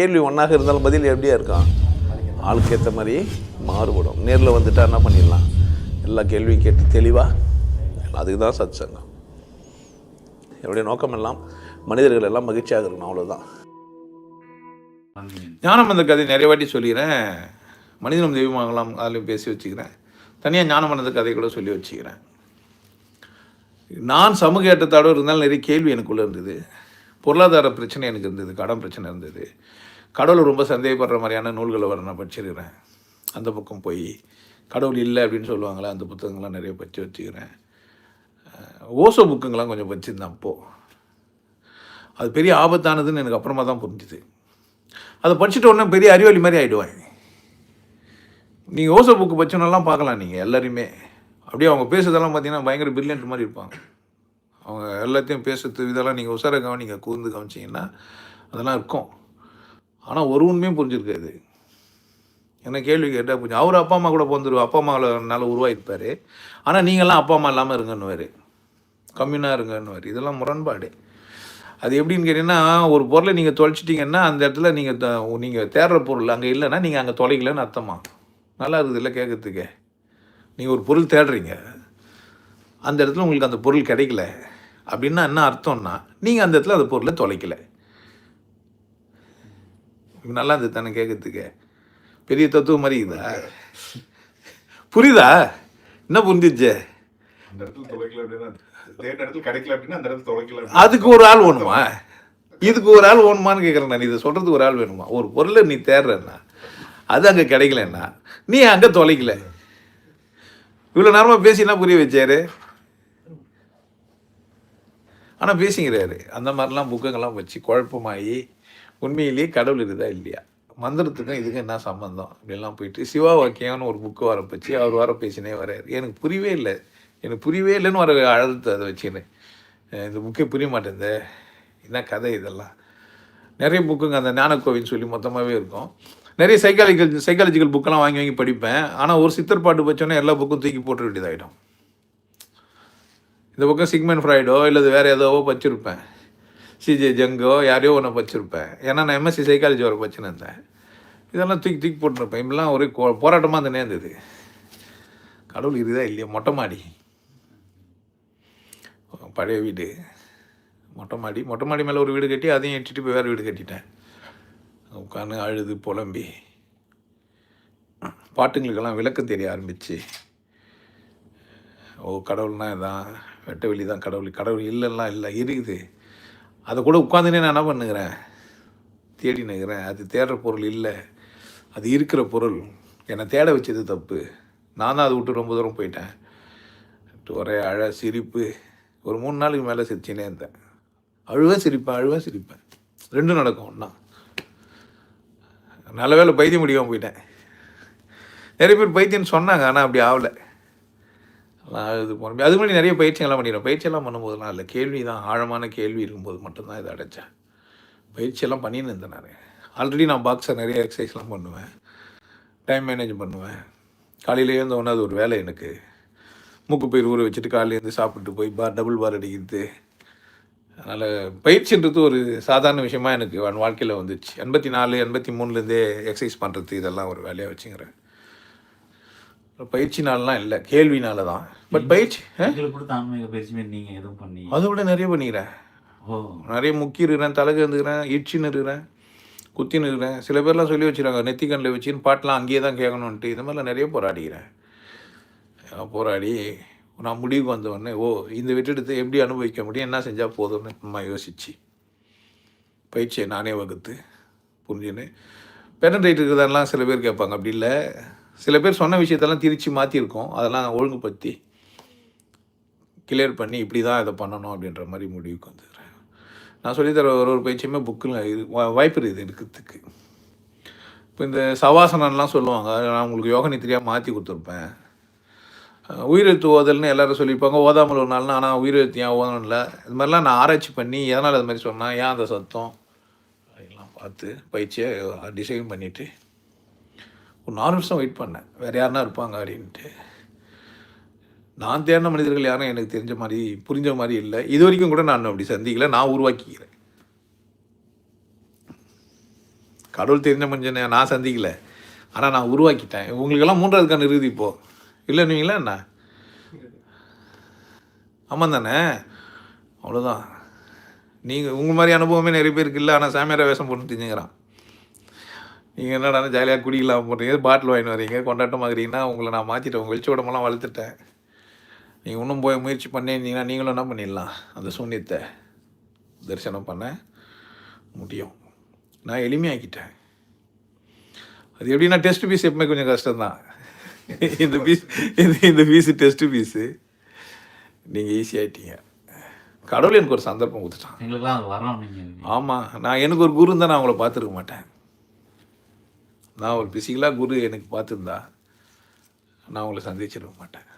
கேள்வி ஒன்றாக இருந்தாலும் பதில் எப்படியா இருக்கான் ஆளுக்கு ஏற்ற மாதிரி மாறுபடும். நேரில் வந்துட்டா என்ன பண்ணிடலாம்? எல்லா கேள்வியும் கேட்டு தெளிவாக அதுக்கு தான் சத் சங்கம் என்னுடைய நோக்கம் எல்லாம் மனிதர்கள் எல்லாம் மகிழ்ச்சியாக இருக்கணும் அவ்வளோதான் ஞானமந்த கதை நிறைய வாட்டி சொல்லிக்கிறேன். மனிதனும் தெய்வமாகலாம் அதிலையும் பேசி வச்சுக்கிறேன். தனியாக ஞானமந்த கதை கூட சொல்லி வச்சுக்கிறேன். நான் சமூக ஏற்றத்தோடு இருந்தாலும் நிறைய கேள்வி எனக்குள்ளே இருந்தது. பொருளாதார பிரச்சனை எனக்கு இருந்தது. கடன் பிரச்சனை இருந்தது. கடவுளை ரொம்ப சந்தேகப்படுற மாதிரியான நூல்களை வர நான் படிச்சிருக்கிறேன். அந்த பக்கம் போய் கடவுள் இல்லை அப்படின்னு சொல்லுவாங்களே அந்த புத்தகங்கள்லாம் நிறைய படித்து வச்சுக்கிறேன். ஓசோ புக்குங்கெல்லாம் கொஞ்சம் படிச்சிருந்தேன் அப்போது அது பெரிய ஆபத்தானதுன்னு எனக்கு அப்புறமா தான் புரிஞ்சுது. அதை படிச்சுட்டு உடனே பெரிய அறிவாளி மாதிரி ஆகிடுவாங்க நீங்கள் ஓசோ புக்கு படிச்சோன்னெல்லாம் பார்க்கலாம் நீங்கள் எல்லாரையுமே. அப்படியே அவங்க பேசுறதெல்லாம் பார்த்தீங்கன்னா பயங்கர பிரில்லியன்ட் மாதிரி இருப்பாங்க. அவங்க எல்லாத்தையும் பேசுறது இதெல்லாம் நீங்கள் உசார கவனிங்க கூர்ந்து கவனிச்சிங்கன்னா அதெல்லாம் இருக்கும். ஆனால் ஒரு உண்மையும் புரிஞ்சிருக்காது. என்ன கேள்வி கேட்டால் புரிஞ்சு. அவர் அப்பா அம்மா கூட பிறந்துருவா. அப்பா அம்மானால உருவாயிருப்பார் ஆனால் நீங்கள்லாம் அப்பா அம்மா இல்லாமல் இருங்கன்னுவார். கம்மியாக இருங்கன்னுவார். இதெல்லாம் முரண்பாடு. அது எப்படின்னு கேட்டிங்கன்னா ஒரு பொருளை நீங்கள் தொலைச்சிட்டிங்கன்னா அந்த இடத்துல நீங்கள் நீங்கள் தேடுற பொருள் அங்கே இல்லைன்னா நீங்கள் அங்கே தொலைக்கலன்னு அர்த்தமா? நல்லா இருக்குது இல்லை கேட்கறதுக்கு நீங்கள் ஒரு பொருள் தேடுறீங்க. அந்த இடத்துல உங்களுக்கு அந்த பொருள் கிடைக்கல. அப்படின்னா என்ன அர்த்தம்னா நீங்கள் அந்த இடத்துல அந்த பொருளை தொலைக்கல. நல்லா இருந்தது தானே கேட்கறதுக்கு பெரிய தத்துவம் மாதிரி இருக்குதா? புரியுதா? என்ன புரிஞ்சிச்சு? அதுக்கு ஒரு ஆள் வேணுமா? இதுக்கு ஒரு ஆள் வேணுமான்னு கேட்குறேன் நான். இதை சொல்கிறதுக்கு ஒரு ஆள் வேணுமா? ஒரு பொருளை நீ தேடுறேன்னா அது அங்கே கிடைக்கலன்னா நீ அங்கே தொலைக்கல இவ்வளோ நேரமாக பேசினா புரிய வச்சாரு? ஆனால் பேசிங்கிறாரு அந்த மாதிரிலாம் புக்குங்கெல்லாம் வச்சு குழப்பமாகி உண்மையிலேயே கடவுள் இருக்குதா இல்லையா? மந்திரத்துக்கும் இதுக்கும் என்ன சம்மந்தம் இப்படிலாம் போயிட்டு சிவா வாக்கியம்னு ஒரு புக்கு வர அவர் வர பேசினே வர்றாரு. எனக்கு புரியவே இல்லை. எனக்கு புரியவே இல்லைன்னு வர அழுத்து அதை வச்சுன்னு இந்த புக்கே புரிய மாட்டேங்குது என்ன கதை இதெல்லாம்? நிறைய புக்குங்க அந்த ஞானக்கோவின்னு சொல்லி மொத்தமாகவே இருக்கும். நிறைய சைக்காலஜிக்கல் சைக்காலஜிக்கல் புக்கெல்லாம் வாங்கி வாங்கி படிப்பேன். ஆனால் ஒரு சித்தர் பாட்டு வச்சோன்னே எல்லா புக்கும் தூக்கி போட்டு வேண்டியதாகிடும் இந்த பக்கம் சிக்மெண்ட் ஃப்ரைடோ இல்லை வேறு ஏதோவோ வச்சுருப்பேன் சிஜே ஜங்கோ யாரையோ ஒன்று வச்சுருப்பேன். ஏன்னா நான் எம்எஸ்சி சைக்காலஜி வர வச்சுன்னு இருந்தேன் இதெல்லாம் தூக்கி தூக்கி போட்டுருப்பேன். இப்படிலாம் ஒரே கோ போராட்டமாக அந்த நேர்ந்தது கடவுள் இருக்குதா இல்லையா மொட்டை மாடி. பழைய வீடு. மொட்டை மாடி. மொட்டை மாடி மேலே ஒரு வீடு கட்டி அதையும் எட்டிட்டு போய் வேறு வீடு கட்டிட்டேன். உட்காந்து அழுது புலம்பி. பாட்டுங்களுக்கெல்லாம் விளக்கம் தெரிய ஆரம்பிச்சு. ஓ கடவுள்னா இதான். வெட்ட வெளி தான் கடவுள். கடவுள் இல்லைலாம் இல்லை இருக்குது. அதை கூட உட்காந்துனே நான் என்ன பண்ணுகிறேன்? தேடி நிற்கிறேன் அது தேடுற பொருள் இல்லை. அது இருக்கிற பொருள். என்னை தேட வச்சது தப்பு. நான் தான் அதை விட்டு ரொம்ப தூரம் போயிட்டேன். ஒரே அழ சிரிப்பு. ஒரு மூணு நாளுக்கு மேலே சிரிச்சினே இருந்தேன். அழுவேன் சிரிப்பேன் அழுவேன் சிரிப்பேன். ரெண்டும் நடக்கும் ஒன்றா நல்ல வேளை பைத்தியம் முடியாமல் போயிட்டேன். நிறைய பேர் பைத்தியம்னு சொன்னாங்க ஆனால் அப்படி ஆகலை. நான் இது போன அதுக்கு முன்னாடி நிறைய பயிற்சியெல்லாம் பண்ணிடுறேன் பயிற்சியெல்லாம் பண்ணும்போதுலாம் இல்லை. கேள்வி தான் ஆழமான கேள்வி இருக்கும்போது மட்டும்தான் இதை அடைச்சேன். பயிற்சியெல்லாம் பண்ணின்னு இருந்தேன் நான். ஆல்ரெடி நான் பாக்ஸை நிறைய எக்ஸசைஸ்லாம் பண்ணுவேன். டைம் மேனேஜ் பண்ணுவேன். காலையிலேயே இருந்தவொடனே அது ஒரு வேலை எனக்கு. மூக்கு பயிர் ஊற வச்சுட்டு காலையிலேருந்து சாப்பிட்டு போய் பார் டபுள் பார் அடிக்கிறது. அதனால் பயிற்சின்றது ஒரு சாதாரண விஷயமா எனக்கு என் வாழ்க்கையில் வந்துச்சு. எண்பத்தி நாலு எண்பத்தி மூணுலேருந்தே எக்ஸசைஸ் பண்ணுறது இதெல்லாம் ஒரு வேலையாக வச்சுக்கிறேன். பயிற்சினாலலாம் இல்லை கேள்வினால தான் பட் பயிற்சி கொடுத்த ஆன்மீக பயிற்சி மாதிரி நீங்க எதுவும் பண்ணி அதை விட நிறைய பண்ணிக்கிறேன். ஓ. நிறைய முக்கி இருக்கிறேன் தலைக்கு வந்துக்கிறேன் இடிச்சின்னு இருக்கிறேன் குத்தின்னு இருக்கிறேன். சில பேர்லாம் சொல்லி வச்சுருக்காங்க நெத்திக்கண்ணில் வச்சுன்னு பாட்டெலாம் அங்கேயே தான் கேட்கணுன்ட்டு இந்த மாதிரிலாம் நிறைய போராடிக்கிறேன். போராடி நான் முடிவுக்கு வந்த உடனே ஓ இந்த வெற்றிடத்தை எப்படி அனுபவிக்க முடியும் என்ன செஞ்சால் போதும்னு நம்ம யோசிச்சு. பயிற்சியை நானே வகுத்து புரிஞ்சுன்னு. பெரண்ட் ரைட் இருக்கிறதெல்லாம் சில பேர் கேட்பாங்க அப்படி இல்லை. சில பேர் சொன்ன விஷயத்தெல்லாம் திரித்து மாற்றிருக்கோம் அதெல்லாம் ஒழுங்குபடுத்தி கிளியர் பண்ணி இப்படி தான் இதை பண்ணணும் அப்படின்ற மாதிரி முடிவுக்கு வந்துடுறேன். நான் சொல்லித்தர ஒரு ஒரு பயிற்சியுமே புக்கில் இது வாய்ப்பு இருக்குது இருக்கிறதுக்கு. இப்போ இந்த சவாசனம்லாம் சொல்லுவாங்க. நான் உங்களுக்கு யோக நித்திரியாக மாற்றி கொடுத்துருப்பேன். உயிரெழுத்து ஓதல்னு எல்லாரும் சொல்லியிருப்பாங்க. ஓதாமல் ஒரு நாள்னா ஆனால் உயிரெழுத்து ஏன் ஓதணும் இல்லை இது மாதிரிலாம் நான் ஆராய்ச்சி பண்ணி எதனால் அது மாதிரி சொன்னால் ஏன் அந்த சத்தம்? எல்லாம் பார்த்து பயிற்சியை டிசைன் பண்ணிவிட்டு ஒரு நாலு வருஷம் வெயிட் பண்ணேன். வேறு யாருனா இருப்பாங்க அப்படின்ட்டு. நான் தேடின மனிதர்கள் யாரும் எனக்கு தெரிஞ்ச மாதிரி புரிஞ்ச மாதிரி இல்லை. இது வரைக்கும் கூட நான் அப்படி சந்திக்கல. நான் உருவாக்கிக்கிறேன். கடவுள் தெரிஞ்ச மனுஷனை நான் சந்திக்கல. ஆனால் நான் உருவாக்கிட்டேன். உங்களுக்கெல்லாம் மூன்றாவது இறுதி இருக்குது இப்போது இல்லைன்னுவீங்களா என்ன? ஆமாம் தானே? அவ்வளோதான் நீங்கள் உங்கள் மாதிரி அனுபவமே நிறைய பேருக்கு இல்லை. ஆனால் சாமியார வேஷம் போட்டு தெரிஞ்சுக்கிறான் நீங்கள் என்னடா ஜாலியாக குடிக்கலாம் போடுறீங்க பாட்டில் வாங்கிட்டு வரீங்க கொண்டாட்டமாகறீங்கன்னா உங்களை நான் மாற்றிட்டேன் உங்கள் வெளிச்ச உடம்பெல்லாம் வளர்த்துட்டேன். நீங்கள் இன்னும் போய் முயற்சி பண்ணியிருந்தீங்கன்னா நீங்களும் என்ன பண்ணிடலாம்? அந்த சூன்யத்தை தரிசனம் பண்ண முடியும். நான் எளிமையாக்கிட்டேன். அது எப்படின்னா டெஸ்ட் பீஸ் எப்பவுமே கொஞ்சம் கஷ்டம்தான். இந்த பீஸ் இந்த இந்த பீஸு டெஸ்ட் பீஸு நீங்கள் ஈஸியாகிட்டீங்க கடவுள் எனக்கு ஒரு சந்தர்ப்பம் கொடுத்துட்டான். எங்களுக்குலாம் அது வரோம் நீங்கள் ஆமாம் நான் எனக்கு ஒரு குரு இருந்தால் நான் அவங்கள பார்த்துருக்க மாட்டேன். நான் ஒரு பிசிக்கலாக குரு எனக்கு பார்த்துருந்தா நான் உங்களை சந்திச்சிருக்க மாட்டேன்.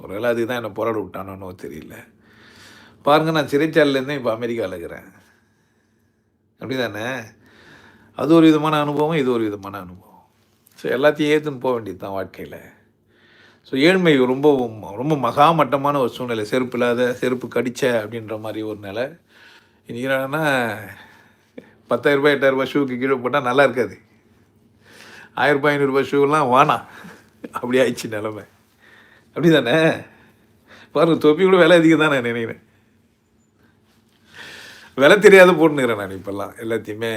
ஒருவேளை அதுதான் என்னை போராட விட்டானோ தெரியல. பாருங்கள் நான் சிறைச்சாலையிலேருந்தே இப்போ அமெரிக்காவில் இருக்கிறேன். அப்படி தானே அது ஒரு விதமான அனுபவம் இது ஒரு விதமான அனுபவம். ஸோ எல்லாத்தையும் ஏற்றுன்னு போக வேண்டியது தான் வாழ்க்கையில். ஸோ ஏழ்மை ரொம்ப ரொம்ப மகாமட்டமான ஒரு சூழ்நிலை. செருப்பு இல்லாத செருப்பு கடிச்ச அப்படின்ற மாதிரி ஒரு நிலை. இன்றைக்கி என்னன்னா பத்தாயிரரூபா எட்டாயிரரூபா ஷூக்கு கீழே போட்டால் நல்லா இருக்காது. ஆயிரரூபா ஐநூறுரூபா ஷூலாம் வானா அப்படி ஆயிடுச்சு நிலமை. அப்படி தானே பாருங்க தொப்பி கூட விலை அதிகம் தான் நான் நினைக்கிறேன். விலை தெரியாத போட்டுனுக்கிறேன் நான் இப்போல்லாம். எல்லாத்தையுமே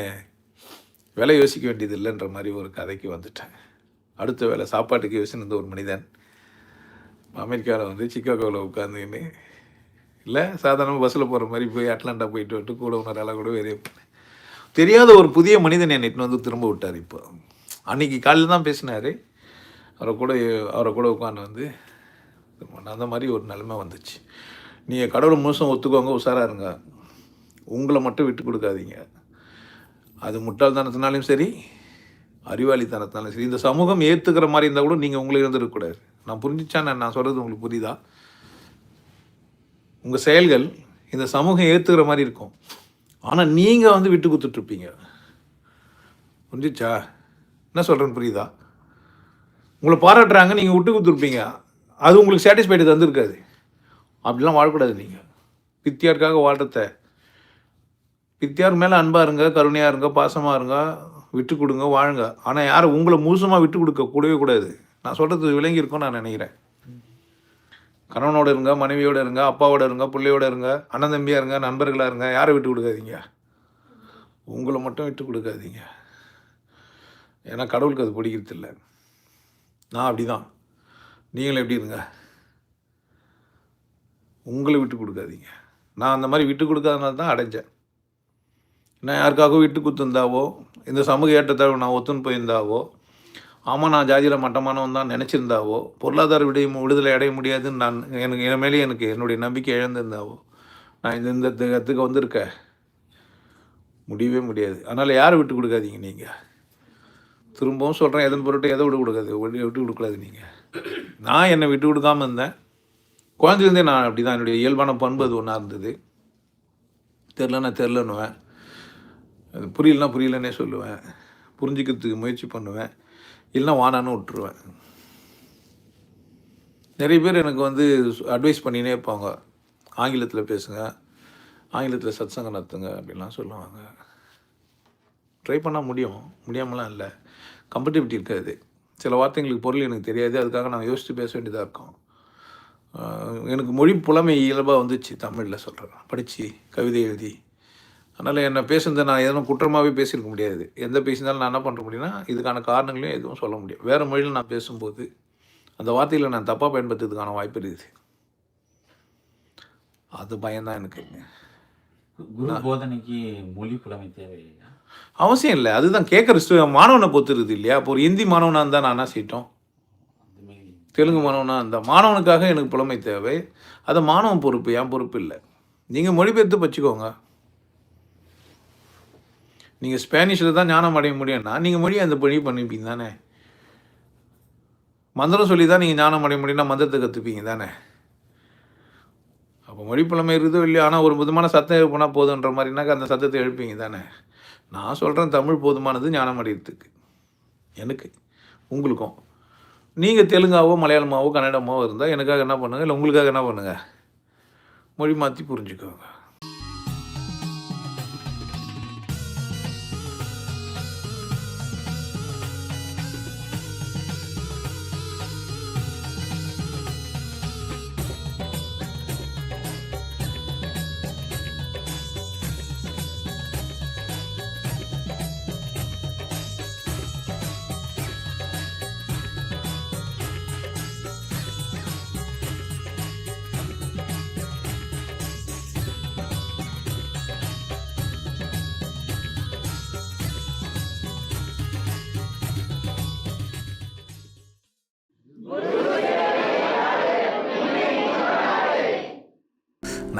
விலை யோசிக்க வேண்டியது இல்லைன்ற மாதிரி ஒரு கதைக்கு வந்துட்டேன். அடுத்த வேலை சாப்பாட்டுக்கு யோசிச்சிருந்த ஒரு மனிதன் அமெரிக்காவில் வந்து சிக்காகோவில் உட்காந்துக்கின்னு இல்லை சாதாரணமாக பஸ்ஸில் போகிற மாதிரி போய் அட்லாண்டா போயிட்டு வந்துட்டு கூட உணரால கூட வேறே. தெரியாத ஒரு புதிய மனிதன் என்னை இட்டுன்னு வந்து திரும்ப விட்டார் இப்போ. அன்னைக்கு காலையில் தான் பேசினார். அவரை கூட அவரை கூட உட்காந்து வந்து அந்த மாதிரி ஒரு நிலைமை வந்துச்சு. நீங்கள் கடவுள் முழுசும் ஒத்துக்கோங்க உஷாராக இருங்க. உங்களை மட்டும் விட்டு கொடுக்காதீங்க. அது முட்டாள்தனத்தினாலையும் சரி அறிவாளித்தனத்தினாலும் சரி இந்த சமூகம் ஏற்றுக்கிற மாதிரி இருந்தால் கூட நீங்கள் உங்களை இருந்துருக்கக்கூடாது நான் புரிஞ்சிச்சா? நான் நான் சொல்கிறது உங்களுக்கு புரியுதா? உங்கள் செயல்கள் இந்த சமூகம் ஏற்றுக்கிற மாதிரி இருக்கும். ஆனால் நீங்கள் வந்து விட்டு கொடுத்துட்ருப்பீங்க புரிஞ்சிச்சா? என்ன சொல்கிறேன்னு புரியுதா? உங்களை பாராட்டுறாங்க நீங்கள் விட்டு கொடுத்துருப்பீங்க. அது உங்களுக்கு சாட்டிஸ்ஃபைடு தந்திருக்காது. அப்படிலாம் வாழக்கூடாது நீங்கள் பித்தியாருக்காக வாழ்கிறத பித்தியார் மேலே அன்பாக இருங்க கருணையாக இருங்க பாசமாக இருங்க விட்டு கொடுங்க வாழுங்க. ஆனால் யாரும் உங்களை முழுசமாக விட்டு கொடுக்க கூடவே கூடாது. நான் சொல்கிறது விளங்கி இருக்கும்னு நான் நினைக்கிறேன். கணவனோட இருங்க மனைவியோட இருங்க அப்பாவோட இருங்க பிள்ளையோட இருங்க அண்ணன் தம்பியாக இருங்க நண்பர்களாக இருங்க யாரை விட்டு கொடுக்காதீங்க. உங்களை மட்டும் விட்டு கொடுக்காதீங்க. ஏன்னா கடவுளுக்கு அது பிடிக்கிறது இல்லை. நான் அப்படி தான் நீங்களும் எப்படி இருங்க? உங்களை விட்டு கொடுக்காதீங்க. நான் அந்த மாதிரி விட்டு கொடுக்காதனால தான் அடைஞ்சேன். நான் யாருக்காகவும் விட்டு கொடுத்துருந்தாவோ இந்த சமூக ஏற்றத்தாழ்வு நான் ஒத்துன்னு போயிருந்தாவோ ஆமாம் நான் ஜாதியில் மட்டமானவன் தான் நினச்சிருந்தாவோ பொருளாதார விடை விடுதலை அடைய முடியாதுன்னு நான் எனக்கு என் மேலே எனக்கு என்னுடைய நம்பிக்கை இழந்திருந்தாவோ நான் இந்த இந்த இடத்துக்கு வந்திருக்க முடியவே முடியாது. அதனால் யாரை விட்டு கொடுக்காதீங்க நீங்கள் திரும்பவும் சொல்கிறேன் எதன் பொருட்டு எதை விட்டு கொடுக்காது விட்டு விட்டு நீங்கள் நான் என்னை விட்டு கொடுக்காமல் இருந்தேன். குழந்தையிலேருந்தே நான் அப்படி தான் என்னுடைய இயல்பான பண்பு அது ஒன்றா இருந்தது. தெரிலன்னா தெரிலன்னுவேன் அது புரியலனா புரியலன்னே சொல்லுவேன். புரிஞ்சுக்கிறதுக்கு முயற்சி பண்ணுவேன். இல்லைன்னா வானான்னு விட்டுருவேன். நிறைய பேர் எனக்கு வந்து அட்வைஸ் பண்ணினே இருப்பாங்க. ஆங்கிலத்தில் பேசுங்க ஆங்கிலத்தில் சத்சங்கம் நடத்துங்க அப்படின்லாம் சொல்லுவாங்க. ட்ரை பண்ணால் முடியும். முடியாமலாம் இல்லை. கம்பர்டபிலிட்டி இருக்காது. சில வார்த்தைங்களுக்கு பொருள் எனக்கு தெரியாது. அதுக்காக நான் யோசித்து பேச வேண்டியதாக இருக்கும். எனக்கு மொழி புலமை இயல்பாக வந்துச்சு தமிழில் சொல்கிறேன் படித்து கவிதை எழுதி. அதனால் என்னை பேசுனதை நான் எதுவும் குற்றமாகவே பேசியிருக்க முடியாது. எந்த பேசினாலும் நான் என்ன பண்ண முடியும்னா இதுக்கான காரணங்களையும் எதுவும் சொல்ல முடியும். வேறு மொழியில் நான் பேசும்போது அந்த வார்த்தைகளை நான் தப்பாக பயன்படுத்துறதுக்கான வாய்ப்பு இருக்குது. அது பயம்தான் எனக்கு. குரு போதனைக்கு மொழி புலமை தேவையில்லையா? அவசியம் இல்லை. அதுதான் கேட்குற ஸ்டு மாணவனை பொறுத்துருது இல்லையா? இப்போ ஒரு ஹிந்தி மாணவனாக இருந்தால் நான் என்ன செய்யட்டும்? தெலுங்கு மாணவனாக இருந்தால் மாணவனுக்காக எனக்கு புலமை தேவை. அது மாணவன் பொறுப்பு என் பொறுப்பு இல்லை. நீங்கள் மொழிபெயர்த்து வச்சுக்கோங்க. நீங்கள் ஸ்பானிஷில் தான் ஞானம் அடைய முடியும்னா நீங்கள் மொழியை அந்த மொழி பண்ணிப்பீங்க தானே? மந்திரம் சொல்லி தான் நீங்கள் ஞானம் அடைய முடியும்னா மந்திரத்தை கற்றுப்பீங்க தானே? அப்போ மொழி புலமை இருக்குதோ இல்லையோ ஆனால் ஒரு விதமான சத்தம் எழுப்புனா போதுன்ற மாதிரினாக்கா அந்த சத்தத்தை எழுப்பீங்க தானே? நான் சொல்கிறேன் தமிழ் போதுமானது ஞானம் அடையிறதுக்கு. எனக்கு உங்களுக்கும். நீங்கள் தெலுங்காவோ மலையாளமாவோ கன்னடமாவோ இருந்தால் எனக்காக என்ன பண்ணுங்கள் இல்லை உங்களுக்காக என்ன பண்ணுங்கள் மொழி மாற்றி புரிஞ்சுக்கோங்க.